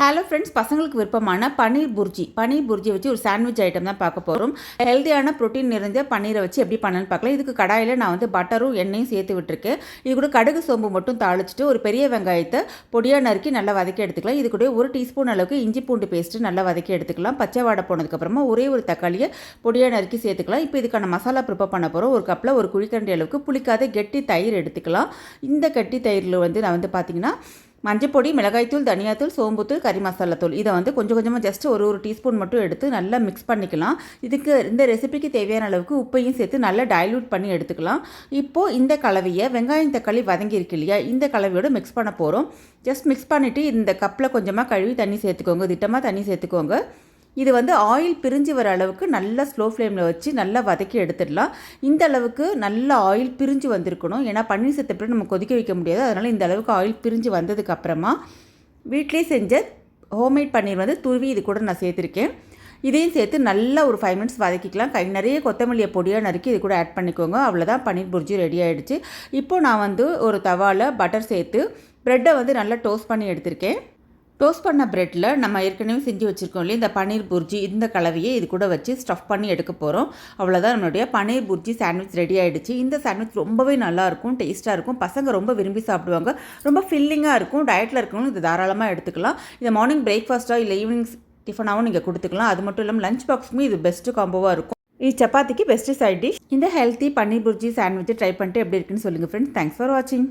Hello friends பசங்களுக்கு விருப்பமான பன்னீர் புர்ஜி. பன்னீர் புர்ஜி வச்சு ஒரு சாண்ட்விச் ஐட்டம் தான் பார்க்க போகிறோம் ஹெல்த்தியான ப்ரோட்டீன் நிறைந்த பன்னீரை வச்சு எப்படி பண்ணணும்னு பார்க்கலாம். இதுக்கு கடாயில் நான் வந்து பட்டரும் எண்ணெயும் சேர்த்து விட்டுருக்கேன். இது கூட கடுகு சோம்பு மட்டும் தாளிச்சிட்டு ஒரு பெரிய வெங்காயத்தை பொடியாக நறுக்கி நல்லா வதக்கி எடுத்துக்கலாம். இது கூட ஒரு டீஸ்பூன் அளவுக்கு இஞ்சி பூண்டு பேஸ்ட்டு நல்லா வதக்கி எடுத்துக்கலாம். பச்சை வாடை போனதுக்கப்புறமா ஒரே ஒரு தக்காளியை பொடியாக நறுக்கி சேர்த்துக்கலாம். இப்போ இதுக்கான மசாலா ப்ரிப்பேர் பண்ண போகிறோம் ஒரு கப்பில் ஒரு குழிக்கண்டி அளவுக்கு புளிக்காத கெட்டி தயிர் எடுத்துக்கலாம். இந்த கெட்டி தயிரில் வந்து நான் வந்து பார்த்திங்கன்னா மஞ்சப்பொடி மிளகாய்த்தூள் தனியாத்தூள் சோம்புத்தூள் கறி மசாலாத்தூள் இதை வந்து கொஞ்சம் கொஞ்சமாக ஜஸ்ட் ஒரு ஒரு டீஸ்பூன் மட்டும் எடுத்து நல்லா மிக்ஸ் பண்ணிக்கலாம். இதுக்கு இந்த ரெசிபிக்கு தேவையான அளவுக்கு உப்பையும் சேர்த்து நல்லா டைல்யூட் பண்ணி எடுத்துக்கலாம். இப்போது இந்த கலவையை வெங்காயம் தக்காளி வதங்கி இருக்கு இல்லையா? இந்த கலவையோடு மிக்ஸ் பண்ண போகிறோம் ஜஸ்ட் மிக்ஸ் பண்ணிவிட்டு இந்த கப்பில் கொஞ்சமாக கழுவி தண்ணி சேர்த்துக்கோங்க. திட்டமாக தண்ணி சேர்த்துக்கோங்க. இது வந்து ஆயில் பிரிஞ்சு வர அளவுக்கு நல்லா ஸ்லோ ஃப்ளேமில் வச்சு நல்லா வதக்கி எடுத்துடலாம். இந்த அளவுக்கு நல்ல ஆயில் பிரிஞ்சு வந்திருக்கணும். ஏன்னா பன்னீர் சேர்த்தப்பறம் நம்ம கொதிக்க வைக்க முடியாது. அதனால் இந்த அளவுக்கு ஆயில் பிரிஞ்சு வந்ததுக்கு அப்புறமா வீட்டிலே செஞ்ச ஹோம்மேட் பன்னீர் வந்து துருவி இது கூட நான் சேர்த்துருக்கேன். இதையும் சேர்த்து நல்லா ஒரு ஃபைவ் மினிட்ஸ் வதக்கிக்கலாம். கை நிறைய கொத்தமல்லியை பொடியாக நறுக்கி இது கூட ஆட் பண்ணிக்கோங்க. அவ்வளோதான் பன்னீர் புர்ஜி ரெடி ஆகிடுச்சு இப்போது நான் வந்து ஒரு தவாவில் பட்டர் சேர்த்து ப்ரெட்டை வந்து நல்லா டோஸ்ட் பண்ணி எடுத்திருக்கேன். டோஸ்ட் பண்ண ப்ரெட்டில் நம்ம ஏற்கனவே செஞ்சு வச்சுருக்கோம் இல்லையா? இந்த பன்னீர் புர்ஜி இந்த கலவையை இது கூட வச்சு ஸ்டஃப் பண்ணி எடுக்க போகிறோம் அவ்வளோதான் நம்மளுடைய பன்னீர் புர்ஜி சாண்ட்விச் ரெடி ஆகிடுச்சு இந்த சாண்ட்விச் ரொம்பவே நல்லாயிருக்கும் டேஸ்ட்டாக இருக்கும். பசங்க ரொம்ப விரும்பி சாப்பிடுவாங்க. ரொம்ப ஃபில்லிங்காக இருக்கும். டயட்டில் இருக்கவங்களும் இது தாராளமாக எடுத்துக்கலாம். இதை மார்னிங் பிரேக்ஃபாஸ்ட்டாக இல்லை ஈவினிங் டிஃபனாகவும் நீங்கள் கொடுத்துக்கலாம். அது மட்டும் இல்லாமல் லஞ்ச் பாக்ஸுமே இது பெஸ்ட்டு காம்போவாக இருக்கும். இது சப்பாத்திக்கு பெஸ்ட்டு சைட் டிஷ் இந்த ஹெல்த்தி பன்னீர் புர்ஜி சாண்ட்விச்சை ட்ரை பண்ணிட்டு எப்படி இருக்குன்னு சொல்லுங்கள் ஃப்ரெண்ட்ஸ் தேங்க்ஸ் ஃபார் வாட்சிங்